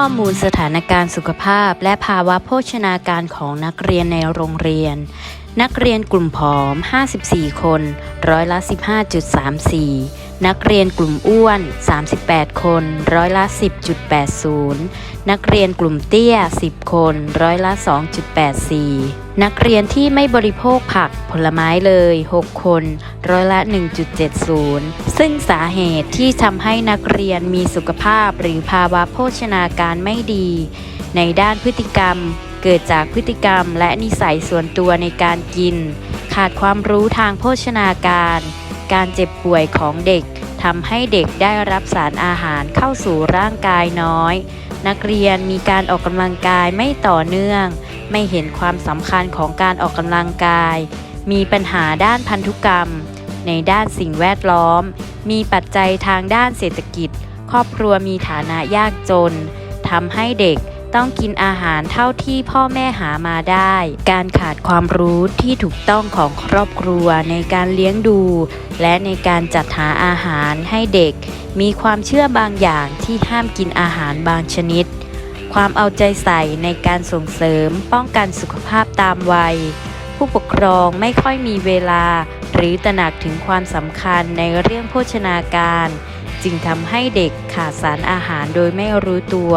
ข้อมูลสถานการณ์สุขภาพ และภาวะโภชนาการของนักเรียนในโรงเรียน นักเรียนกลุ่มผอม 54 คน ร้อยละ 15.34 นักเรียนกลุ่มอ้วน 38 คน ร้อยละ 10.80 นักเรียนกลุ่มเตี้ย 10 คน ร้อยละ 2.84 นักเรียนที่ไม่บริโภคผักผลไม้เลย 6 คน ร้อยละ 1.70 ซึ่งสาเหตุที่ทำให้นักเรียนมีสุขภาพหรือภาวะโภชนาการไม่ดี ในด้านพฤติกรรม เกิดจากพฤติกรรมและนิสัยส่วนตัวในการกิน ขาดความรู้ทางโภชนาการ การเจ็บป่วยของเด็ก ทำให้เด็กได้รับสารอาหารเข้าสู่ร่างกายน้อย นักเรียนมีการออกกำลังกายไม่ต่อเนื่อง ไม่เห็นความสำคัญของการออกกำลังกาย มีปัญหาด้านพันธุกรรม ในด้านสิ่งแวดล้อม มีปัจจัยทางด้านเศรษฐกิจ ครอบครัวมีฐานะยากจนทำให้เด็ก ต้องกินอาหารเท่าที่พ่อแม่หามาได้ การขาดความรู้ที่ถูกต้องของครอบครัวในการเลี้ยงดู และในการจัดหาอาหารให้เด็ก มีความเชื่อบางอย่างที่ห้ามกินอาหารบางชนิด ความเอาใจใส่ในการส่งเสริมป้องกันสุขภาพตามวัย ผู้ปกครองไม่ค่อยมีเวลา หรือตระหนักถึงความสำคัญในเรื่องโภชนาการ จึงทำให้เด็กขาดสารอาหารโดยไม่รู้ตัว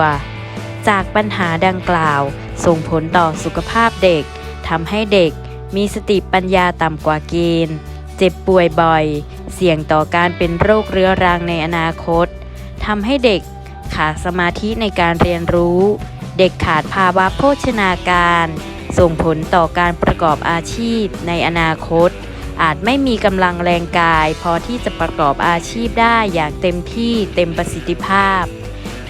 จากปัญหาดังกล่าว ส่งผลต่อสุขภาพเด็กทำให้เด็กมีสติปัญญาต่ำกว่าเกณฑ์ เจ็บป่วยบ่อย เสี่ยงต่อการเป็นโรคเรื้อรังในอนาคตทำให้เด็กขาดสมาธิในการเรียนรู้ เด็กขาดภาวะโภชนาการ ส่งผลต่อการประกอบอาชีพในอนาคต อาจไม่มีกำลังแรงกาย พอที่จะประกอบอาชีพได้อย่างเต็มที่เต็มประสิทธิภาพ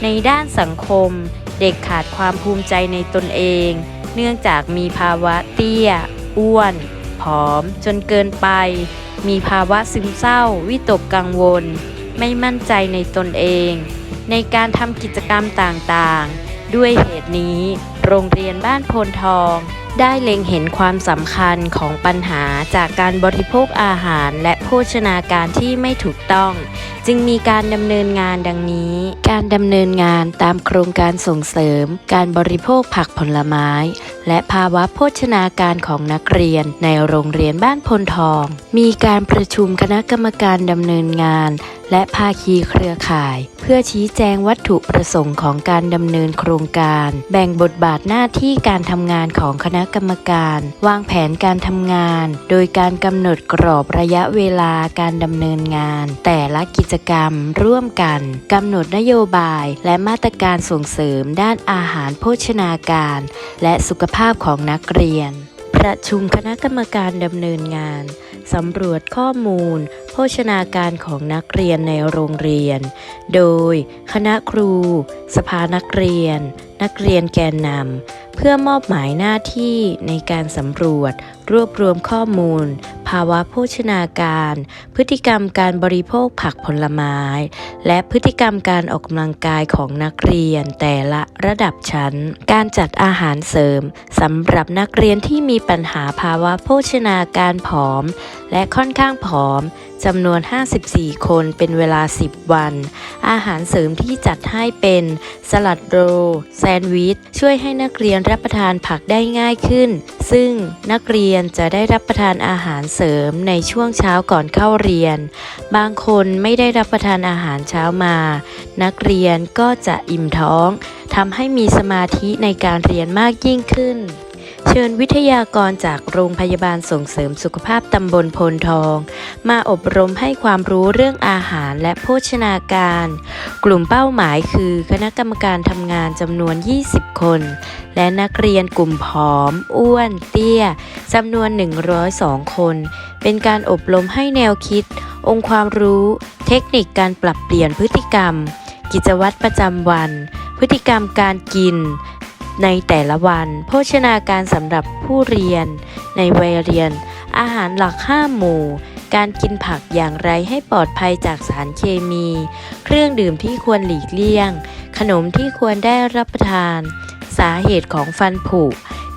ในด้านสังคม เด็กขาดความภูมิใจในตนเอง เนื่องจากมีภาวะเตี้ย อ้วน ผอม จนเกินไป มีภาวะซึมเศร้า วิตกกังวล ไม่มั่นใจในตนเอง ในการทำกิจกรรมต่างๆ ด้วยเหตุนี้ โรงเรียนบ้านโพนทอง ได้เล็งเห็นความสำคัญของปัญหาจากการบริโภคอาหารและโภชนาการที่ไม่ถูกต้อง จึงมีการดำเนินงานดังนี้ การดำเนินงานตามโครงการส่งเสริม การบริโภคผักผลไม้ และภาวะโภชนาการของนักเรียนในโรงเรียนบ้านพลทอง มีการประชุมคณะกรรมการดำเนินงาน และภาคีเครือข่าย เพื่อชี้แจงวัตถุประสงค์ของการดำเนินโครงการ แบ่งบทบาทหน้าที่การทำงานของคณะกรรมการ วางแผนการทำงาน โดยการกำหนดกรอบระยะเวลาการดำเนินงาน แต่ละกิจกรรม ร่วมกันกำหนดนโยบาย และมาตรการส่งเสริมด้านอาหารโภชนาการ และสุขภาพของนักเรียน ประชุมคณะกรรมการดำเนินงาน สำรวจข้อมูล โภชนาการของนักเรียนในโรงเรียน โดยคณะครู สภานักเรียน นักเรียนแกนนำเพื่อมอบหมายหน้าที่ในการสำรวจ รวบรวมข้อมูล ภาวะโภชนาการ พฤติกรรมการบริโภคผักผลไม้ และพฤติกรรมการออกกำลังกายของนักเรียนแต่ละระดับชั้น การจัดอาหารเสริมสำหรับนักเรียนที่มีปัญหาภาวะโภชนาการผอมและค่อนข้างผอมจำนวน 54 คนเป็นเวลา 10 วัน อาหารเสริมที่จัดให้เป็นสลัดโรแซนด์วิช ช่วยให้นักเรียนรับประทานผักได้ง่ายขึ้น ซึ่งนักเรียนจะได้รับประทานอาหารเสริมในช่วงเช้าก่อนเข้าเรียน บางคนไม่ได้รับประทานอาหารเช้ามา นักเรียนก็จะอิ่มท้องทำให้มีสมาธิในการเรียนมากยิ่งขึ้น เชิญวิทยากรจากโรงพยาบาลส่งเสริมสุขภาพตำบลโพนทอง มาอบรมให้ความรู้เรื่องอาหารและโภชนาการ กลุ่มเป้าหมายคือคณะกรรมการทำงานจำนวน 20 คน และนักเรียนกลุ่มผอม อ้วน เตี้ยจำนวน 102 คน เป็นการอบรมให้แนวคิด องค์ความรู้ เทคนิคการปรับเปลี่ยนพฤติกรรม กิจวัตรประจำวัน พฤติกรรมการกิน ในแต่ละวัน โภชนาการสำหรับผู้เรียน ในวัยเรียน อาหารหลักห้าหมู่ การกินผักอย่างไรให้ปลอดภัยจากสารเคมี เครื่องดื่มที่ควรหลีกเลี่ยง ขนมที่ควรได้รับประทาน สาเหตุของฟันผุ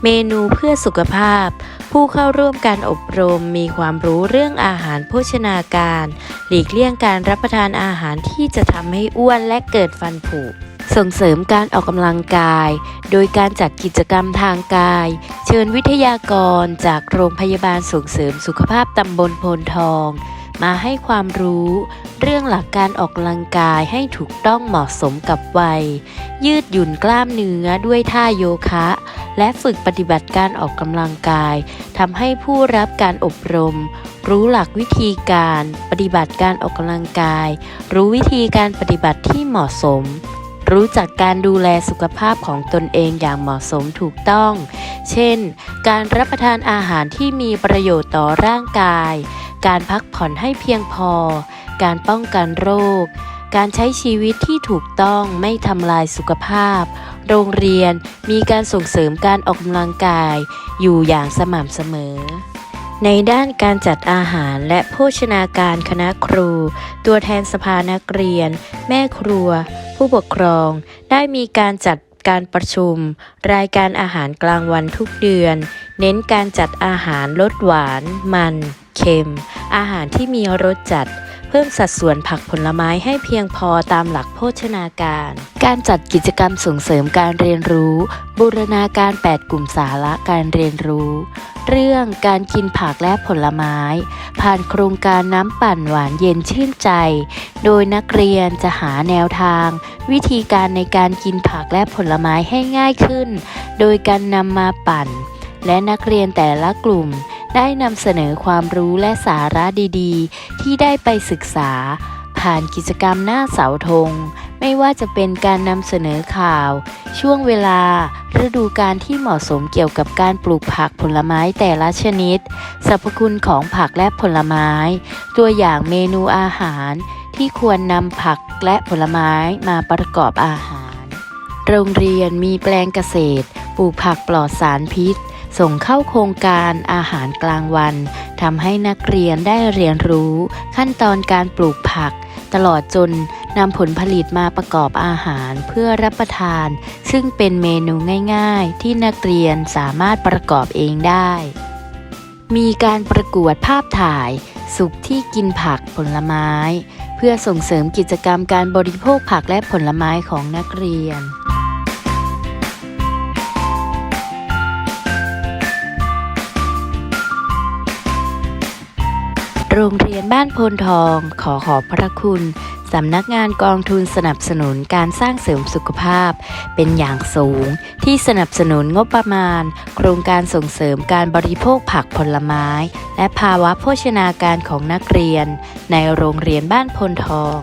เมนูเพื่อสุขภาพ ผู้เข้าร่วมการอบรมมีความรู้เรื่องอาหารโภชนาการ หลีกเลี่ยงการรับประทานอาหารที่จะทำให้อ้วนและเกิดฟันผุ ส่งเสริมการออกกำลังกาย โดยการจัดกิจกรรมทางกาย เชิญวิทยากรจากโรงพยาบาลส่งเสริมสุขภาพตำบลโพนทอง มาให้ความรู้ เรื่องหลักการออกกำลังกายให้ถูกต้องเหมาะสมกับวัย ยืดหยุ่นกล้ามเนื้อด้วยท่าโยคะ และฝึกปฏิบัติการออกกำลังกายทำให้ผู้รับการอบรม รู้หลักวิธีการ ปฏิบัติการออกกำลังกาย รู้วิธีการปฏิบัติที่เหมาะสม รู้จักการดูแลสุขภาพของตนเองอย่างเหมาะสมถูกต้อง เช่น การรับประทานอาหารที่มีประโยชน์ต่อร่างกาย การพักผ่อนให้เพียงพอ การป้องกันโรค การใช้ชีวิตที่ถูกต้องไม่ทำลายสุขภาพ โรงเรียนมีการส่งเสริมการออกกำลังกาย อยู่อย่างสม่ำเสมอในด้านการจัดอาหารและโภชนาการคณะครู ตัวแทนสภานักเรียน แม่ครัว ผู้ปกครองได้มีการจัดการประชุม รายการอาหารกลางวันทุกเดือน เน้นการจัดอาหารลดหวาน มัน เค็ม อาหารที่มีรสจัด เพิ่มสัดส่วนผักผลไม้ให้เพียงพอตามหลักโภชนาการ การจัดกิจกรรมส่งเสริมการเรียนรู้ บูรณาการ 8 กลุ่มสาระการเรียนรู้ เรื่องการกินผักและผลไม้ ผ่านโครงการน้ำปั่นหวานเย็นชื่นใจ โดยนักเรียนจะหาแนวทาง วิธีการในการกินผักและผลไม้ให้ง่ายขึ้น โดยการนำมาปั่น และนักเรียนแต่ละกลุ่ม ได้นำเสนอความรู้และสาระดีๆ ที่ได้ไปศึกษา ผ่านกิจกรรมหน้าเสาธง ไม่ว่าจะเป็นการนำเสนอข่าว ช่วงเวลา ฤดูการที่เหมาะสมเกี่ยวกับการปลูกผักผลไม้แต่ละชนิด สรรพคุณของผักและผลไม้ ตัวอย่างเมนูอาหาร ที่ควรนำผักและผลไม้มาประกอบอาหาร โรงเรียนมีแปลงเกษตร ปลูกผักปลอดสารพิษ ส่งเข้าโครงการอาหารกลางวันทำให้นักเรียนได้เรียนรู้ ขั้นตอนการปลูกผัก ตลอดจนนำผลผลิตมาประกอบอาหารเพื่อรับประทาน ซึ่งเป็นเมนูง่าย ๆ ที่นักเรียนสามารถประกอบเองได้ มีการประกวดภาพถ่าย สุขที่กินผักผลไม้ เพื่อส่งเสริมกิจกรรมการบริโภคผักและผลไม้ของนักเรียน โรงเรียนบ้านโพนทอง ขอขอบพระคุณสำนักงานกองทุนสนับสนุนการสร้างเสริมสุขภาพ เป็นอย่างสูงที่สนับสนุนงบประมาณ โครงการส่งเสริมการบริโภคผักผลไม้ และภาวะโภชนาการของนักเรียน ในโรงเรียนบ้านโพนทอง